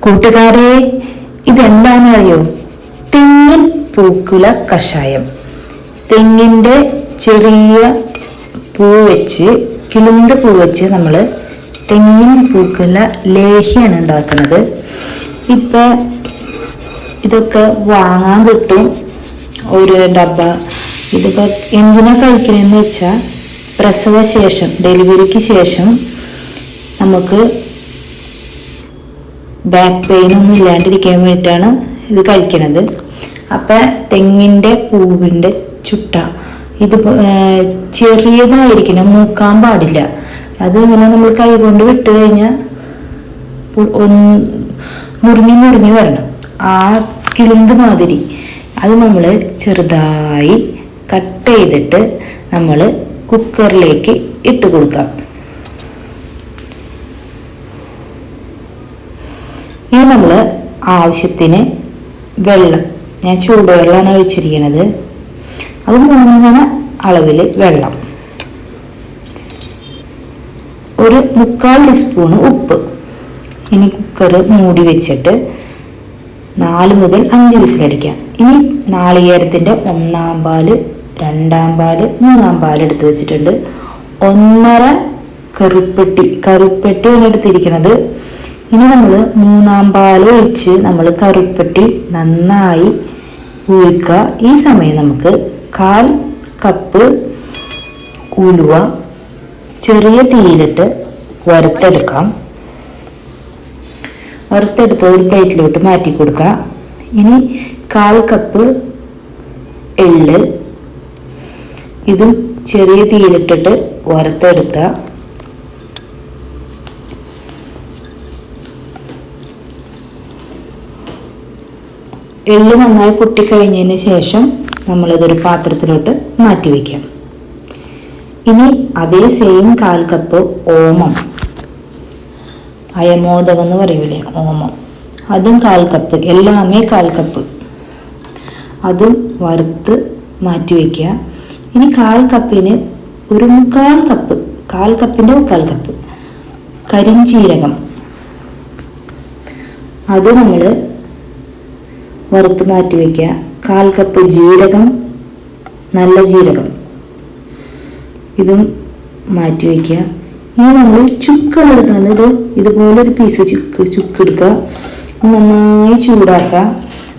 കൂട്ടുകാരെ ഇതെന്താണെന്ന് അറിയോ തെങ്ങിൻ പൂക്കുല കഷായം. തെങ്ങിന്റെ ചെറിയ പൂ വെച്ച് കിളിന്ത പൂ വെച്ച് നമ്മൾ തെങ്ങിൻ പൂക്കുല ലേഹ്യാണ് ഉണ്ടാക്കുന്നത്. ഇപ്പം ഇതൊക്കെ വാങ്ങാൻ കിട്ടും. ഒരു ഡബ്ബ. ഇതൊക്കെ എന്തിനാ കഴിക്കണമെന്ന് വെച്ചാൽ പ്രസവശേഷം ഡെലിവറിക്ക് ശേഷം നമുക്ക് ബാക്ക് പെയിൻ ഒന്നും ഇല്ലാണ്ടിരിക്കാൻ വേണ്ടിയിട്ടാണ് ഇത് കഴിക്കണത്. അപ്പം തെങ്ങിന്റെ പൂവിന്റെ ചുട്ട. ഇത് ചെറിയതായിരിക്കണം മൂക്കാൻ പാടില്ല. അത് ഇങ്ങനെ നമ്മൾ കൈ കൊണ്ട് വിട്ട് കഴിഞ്ഞാൽ മുറിഞ്ഞ് നുറുങ്ങി വരണം. ആ കിളിന്ത് മാതിരി. അത് നമ്മൾ ചെറുതായി കട്ട് ചെയ്തിട്ട് നമ്മൾ കുക്കറിലേക്ക് ഇട്ട് കൊടുക്കാം. ഇനി നമ്മൾ ആവശ്യത്തിന് വെള്ളം ഞാൻ ചൂടുവെള്ളമാണ് ഒഴിച്ചിരിക്കുന്നത് അത് മുങ്ങണ അളവിൽ വെള്ളം. ഒരു മുക്കാൽ ടീസ്പൂണ് ഉപ്പ്. ഇനി കുക്കർ മൂടി വെച്ചിട്ട് നാല് മുതൽ അഞ്ച് വിസിലടിക്കാം ഇനി നാളികേരത്തിന്റെ ഒന്നാം പാൽ രണ്ടാം പാൽ മൂന്നാം പാൽ എടുത്ത് വെച്ചിട്ടുണ്ട്. ഒന്നര കറുപ്പെട്ടി കറുപ്പെട്ടി എടുത്തിരിക്കുന്നത് ഇനി നമ്മൾ മൂന്നാം പാൽ ഒഴിച്ച് നമ്മൾ കറിപ്പട്ടി നന്നായി ഉരുക്കുക. ഈ സമയം നമുക്ക് കാൽ കപ്പ് ഉലുവ ചെറിയ തീയിലിട്ട് വറുത്തെടുക്കാം. വറുത്തെടുത്ത് ഒരു പ്ലേറ്റിലോട്ട് മാറ്റി കൊടുക്കുക. ഇനി കാൽ കപ്പ് എള്ള് ഇതും ചെറിയ തീയിലിട്ടിട്ട് വറുത്തെടുത്ത എള്ള് നന്നായി പൊട്ടിക്കഴിഞ്ഞതിന് ശേഷം നമ്മളിതൊരു പാത്രത്തിലോട്ട് മാറ്റി വയ്ക്കാം ഇനി അതേ സെയിം കാൽ കപ്പ് ഓമം. അയമോദകം എന്ന് പറയൂലേ ഓമം. അതും കാൽ കപ്പ് എല്ലാമേ കാൽ കപ്പ് അതും വറുത്ത് മാറ്റി വയ്ക്കുക ഇനി കാൽ കപ്പിന് ഒരു മുക്കാൽ കപ്പ് കാൽ കപ്പിന്റെ മുക്കാൽ കപ്പ് കരിഞ്ചീരകം. അത് നമ്മൾ വറുത്ത് മാറ്റി വയ്ക്കുക കാൽ കപ്പ് ജീരകം നല്ല ജീരകം ഇതും മാറ്റി വയ്ക്കുക ഇനി നമ്മൾ ചുക്ക് എടുക്കുന്നത് ഇത് ഇതുപോലെ ഒരു പീസ് ചുക്ക് ചുക്ക് എടുക്കുക നന്നായി ചൂടാക്കുക.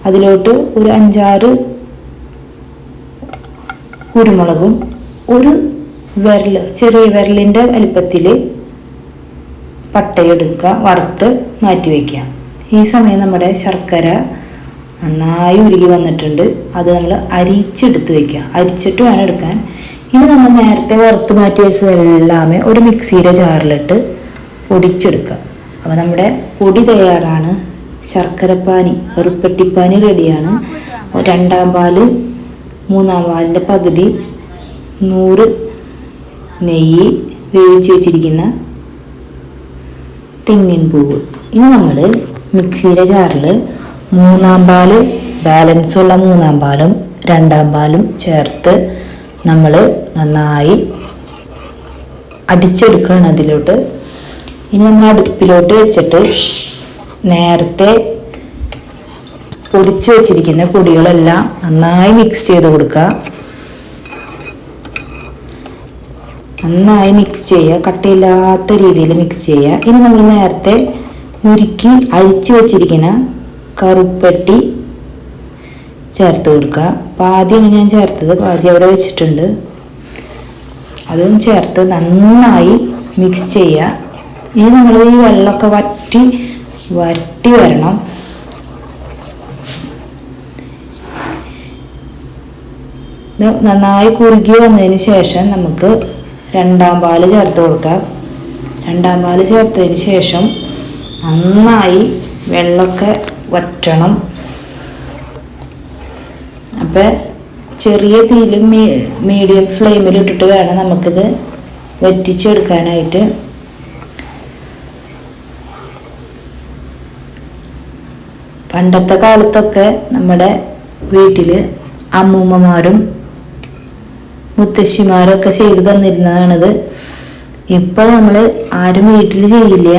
അതിലോട്ട് ഒരു അഞ്ചാറ് കുരുമുളകും ഒരു വിരൽ ചെറിയ വിരലിന്റെ വലിപ്പത്തിൽ പട്ടയെടുക്കുക. വറുത്ത് മാറ്റി വയ്ക്കുക ഈ സമയം നമ്മുടെ ശർക്കര നന്നായി ഉരുകി വന്നിട്ടുണ്ട്. അത് നമ്മൾ അരിച്ചെടുത്ത് വെക്കുക. അരിച്ചിട്ട് വേണം എടുക്കാൻ. ഇനി നമ്മൾ നേരത്തെ വറുത്ത് മാറ്റി വെച്ചതെല്ലാമേ ഒരു മിക്സിയുടെ ജാറിലിട്ട് പൊടിച്ചെടുക്കുക. അപ്പോൾ നമ്മുടെ പൊടി തയ്യാറാണ്. ശർക്കരപ്പാനി കറുപ്പട്ടിപ്പാനി റെഡിയാണ്. രണ്ടാം പാൽ മൂന്നാം പാലിന്റെ പകുതി നൂറ് നെയ്യ് വേവിച്ച് വെച്ചിരിക്കുന്ന തെങ്ങിൻ പൂവ്. ഇനി നമ്മൾ മിക്സിയുടെ ജാറിൽ മൂന്നാം പാൽ ബാലൻസ് ഉള്ള മൂന്നാം പാലും രണ്ടാം പാലും ചേർത്ത് നമ്മൾ നന്നായി അടിച്ചെടുക്കുകയാണ് അതിലോട്ട്. ഇനി നമ്മൾ അടുപ്പിലോട്ട് വെച്ചിട്ട് നേരത്തെ പൊടിച്ച് വെച്ചിരിക്കുന്ന പൊടികളെല്ലാം നന്നായി മിക്സ് ചെയ്ത് കൊടുക്കുക. നന്നായി മിക്സ് ചെയ്യുക കട്ടയില്ലാത്ത രീതിയിൽ മിക്സ് ചെയ്യുക. ഇനി നമ്മൾ നേരത്തെ ഉരുക്കി അരിച്ചു വെച്ചിരിക്കുന്ന കറുപ്പട്ടി ചേർത്ത് കൊടുക്കുക പാതിയാണ് ഞാൻ ചേർത്തത്. പാതി അവിടെ വെച്ചിട്ടുണ്ട്. അതും ചേർത്ത് നന്നായി മിക്സ് ചെയ്യുക ഇനി നമ്മൾ ഈ വെള്ളമൊക്കെ വറ്റി വരട്ടി വരണം. ഇത് നന്നായി കുറുകി വന്നതിന് ശേഷം നമുക്ക് രണ്ടാം പാൽ ചേർത്ത് കൊടുക്കാം. രണ്ടാം പാൽ ചേർത്തതിന് ശേഷം നന്നായി വെള്ളമൊക്കെ വറ്റണം. അപ്പം ചെറിയ തീയിൽ മീഡിയം ഫ്ലെയിമിൽ ഇട്ടിട്ട് വേണം നമുക്കിത് വറ്റിച്ചെടുക്കാനായിട്ട്. പണ്ടത്തെ കാലത്തൊക്കെ നമ്മുടെ വീട്ടിൽ അമ്മൂമ്മമാരും മുത്തശ്ശിമാരൊക്കെ ചെയ്തു തന്നിരുന്നതാണിത്. ഇപ്പം നമ്മൾ ആരും വീട്ടിൽ ചെയ്യില്ല.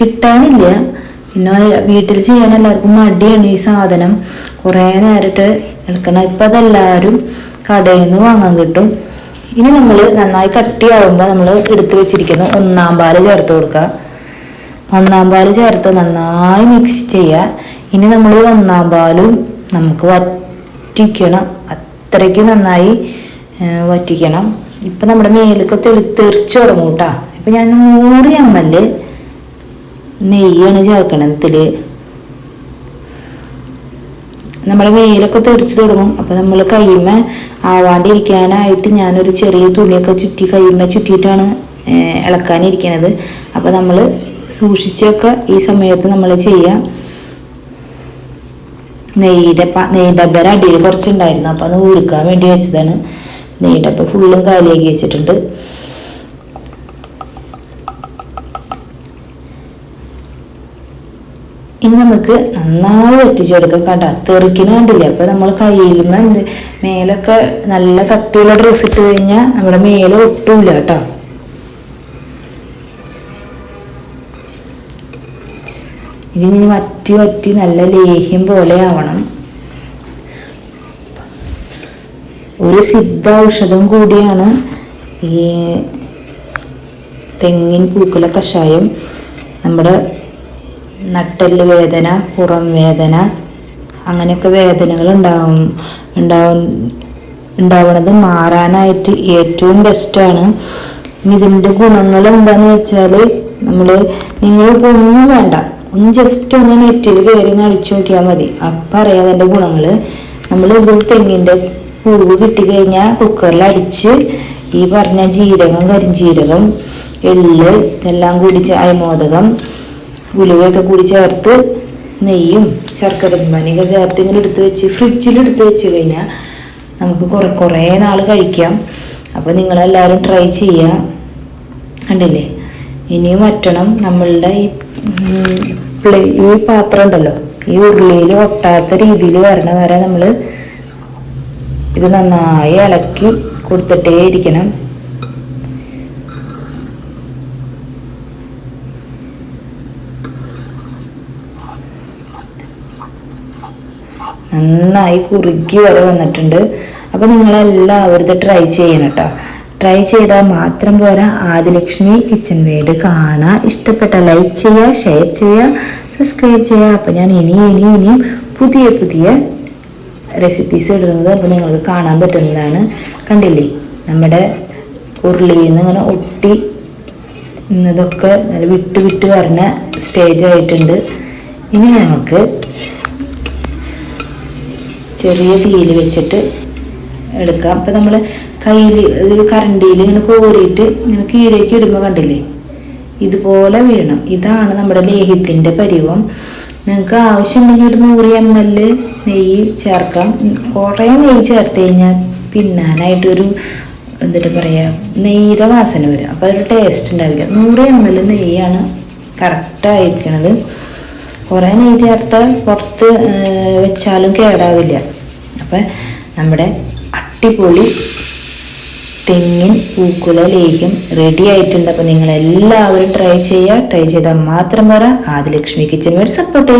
കിട്ടാനില്ല. പിന്നെ വീട്ടിൽ ചെയ്യാൻ എല്ലാവർക്കും മടിയാണ് ഈ സാധനം. കുറേ നേരിട്ട് ഇളക്കണം ഇപ്പം അതെല്ലാവരും കടയിൽ നിന്ന് വാങ്ങാൻ കിട്ടും. ഇനി നമ്മൾ നന്നായി കട്ടിയാവുമ്പോൾ നമ്മൾ എടുത്തു വെച്ചിരിക്കുന്ന ഒന്നാം പാൽ ചേർത്ത് കൊടുക്കുക. ഒന്നാം പാൽ ചേർത്ത് നന്നായി മിക്സ് ചെയ്യുക. ഇനി നമ്മൾ ഒന്നാം പാലും നമുക്ക് വറ്റിക്കണം. അത്രയ്ക്ക് നന്നായി വറ്റിക്കണം. ഇപ്പം നമ്മുടെ മേലൊക്കെ തെളി തെറിച്ച് തുടങ്ങും കേട്ടോ. ഇപ്പം ഞാൻ നൂറ് എം എൽ നെയ്യാണ് ചേർക്കണം ഇതിൽ നമ്മുടെ വെയിലൊക്കെ തെറിച്ച് തുടങ്ങും. അപ്പം നമ്മൾ കൈമ ആവാണ്ടിരിക്കാനായിട്ട് ഞാനൊരു ചെറിയ തുണിയൊക്കെ ചുറ്റി കൈമ ചുറ്റിയിട്ടാണ് ഇളക്കാനിരിക്കണത്. അപ്പം നമ്മൾ സൂക്ഷിച്ചൊക്കെ ഈ സമയത്ത് നമ്മൾ ചെയ്യാം. നെയ്യുടെ പ നെയ്ഡബ്ബര അടിയിൽ കുറച്ചുണ്ടായിരുന്നു. അപ്പം അത് ഊരുക്കാൻ വേണ്ടി വെച്ചതാണ്. നെയ്ഡപ്പ ഫുള്ളും കാലിയാക്കി വെച്ചിട്ടുണ്ട്. ഇനി നമുക്ക് നന്നായി വെറ്റിച്ചെടുക്കാം കണ്ട കണ്ടില്ല അപ്പൊ നമ്മൾ കയ്യിലും എന്ത് മേലൊക്കെ നല്ല കട്ടിയുള്ള ഡ്രസ്സ് ഇട്ട് കഴിഞ്ഞാൽ നമ്മുടെ മേലെ ഒട്ടൂല കേട്ടോ. ഇതിനി വറ്റി വറ്റി നല്ല ലേഹ്യം പോലെ ആവണം. ഒരു സിദ്ധ ഔഷധം കൂടിയാണ് ഈ തെങ്ങിൻ പൂക്കുല കഷായം. നമ്മുടെ നട്ടെല്ല് വേദന പുറം വേദന അങ്ങനെയൊക്കെ വേദനകൾ ഉണ്ടാവും. ഉണ്ടാവും ഉണ്ടാവുന്നത് മാറാനായിട്ട് ഏറ്റവും ബെസ്റ്റാണ് ഇതിന്റെ ഗുണങ്ങൾ എന്താന്ന് വെച്ചാൽ നമ്മൾ നിങ്ങൾ ഒന്നും വേണ്ട. ഒന്ന് ജസ്റ്റ് ഒന്ന് നെറ്റിൽ കയറി നടിച്ചു നോക്കിയാൽ മതി. അപ്പം അറിയാം അതിന്റെ ഗുണങ്ങൾ നമ്മൾ ഇതിൽ തെങ്ങിന്റെ പൂവ് കിട്ടിക്കഴിഞ്ഞാൽ കുക്കറിൽ അടിച്ച് ഈ പറഞ്ഞ ജീരകം കരിഞ്ജീരകം എള്ള് ഇതെല്ലാം കൂടി അയമോദകം ഉലുവയൊക്കെ കൂടി ചേർത്ത് നെയ്യും ശർക്കരയും പനിയൊക്കെ ചേർത്ത് ഇങ്ങനെ എടുത്ത് വെച്ച് ഫ്രിഡ്ജിൽ എടുത്ത് വെച്ച് കഴിഞ്ഞാൽ നമുക്ക് കുറേ കുറേ നാൾ കഴിക്കാം. അപ്പോൾ നിങ്ങളെല്ലാവരും ട്രൈ ചെയ്യുക കണ്ടില്ലേ? ഇനിയും മറ്റണം നമ്മളുടെ ഈ പ്ലേ- ഈ പാത്രം ഉണ്ടല്ലോ? ഈ ഉരുളിയിൽ ഒട്ടാത്ത രീതിയിൽ വരണ വരെ നമ്മൾ ഇത് നന്നായി ഇളക്കി കൊടുത്തിട്ടേ ഇരിക്കണം. നന്നായി കുറുക്കി വരെ വന്നിട്ടുണ്ട്. അപ്പോൾ നിങ്ങളെല്ലാവരും ഇത് ട്രൈ ചെയ്യണം കേട്ടോ ട്രൈ ചെയ്താൽ മാത്രം പോരാ ആദിലക്ഷ്മി കിച്ചൺ വീട് കാണാൻ ഇഷ്ടപ്പെട്ട ലൈക്ക് ചെയ്യുക ഷെയർ ചെയ്യുക സബ്സ്ക്രൈബ് ചെയ്യുക അപ്പോൾ ഞാൻ ഇനിയും ഇനിയും ഇനിയും പുതിയ പുതിയ റെസിപ്പീസ് ഇടുന്നത് അപ്പോൾ നിങ്ങൾക്ക് കാണാൻ പറ്റുന്നതാണ്. കണ്ടില്ലേ? നമ്മുടെ ഉരുളിയിൽ നിന്ന് ഇങ്ങനെ ഒട്ടി ഇന്നതൊക്കെ നല്ല വിട്ട് വിട്ട് വരുന്ന സ്റ്റേജ് ആയിട്ടുണ്ട്. ഇനി നമുക്ക് ചെറിയ തീയിൽ വെച്ചിട്ട് എടുക്കാം. അപ്പം നമ്മൾ കയ്യിൽ കറണ്ടിയിൽ ഇങ്ങനെ കോരിയിട്ട് ഇങ്ങനെ കീഴേക്ക് ഇടുമ്പോൾ കണ്ടില്ലേ? ഇതുപോലെ വീഴണം. ഇതാണ് നമ്മുടെ ലേഹ്യത്തിന്റെ പരിവം. നിങ്ങൾക്ക് ആവശ്യമുണ്ടെങ്കിൽ ഒരു നൂറ് എം എൽ നെയ്യ് ചേർക്കാം. കുറേ നെയ്യ് ചേർത്ത് കഴിഞ്ഞാൽ തിന്നാനായിട്ടൊരു എന്നിട്ട് പറയുക നെയ്യുടെ വാസന വരും. അപ്പോൾ ഒരു ടേസ്റ്റ് ഉണ്ടാവില്ല. നൂറ് എം എൽ നെയ്യാണ് കറക്റ്റായിരിക്കണത് കുറേ നീതി അർത്ഥം പുറത്ത് വെച്ചാലും കേടാവില്ല. അപ്പം നമ്മുടെ അടിപൊളി തെങ്ങിൻ പൂക്കുല ലേഹ്യം റെഡി ആയിട്ടുണ്ട്. അപ്പോൾ നിങ്ങൾ എല്ലാവരും ട്രൈ ചെയ്യുക. ട്രൈ ചെയ്താൽ മാത്രം പറ ആദിലക്ഷ്മി കിച്ചൻ വേണ്ടി സപ്പോർട്ട് ചെയ്യുക.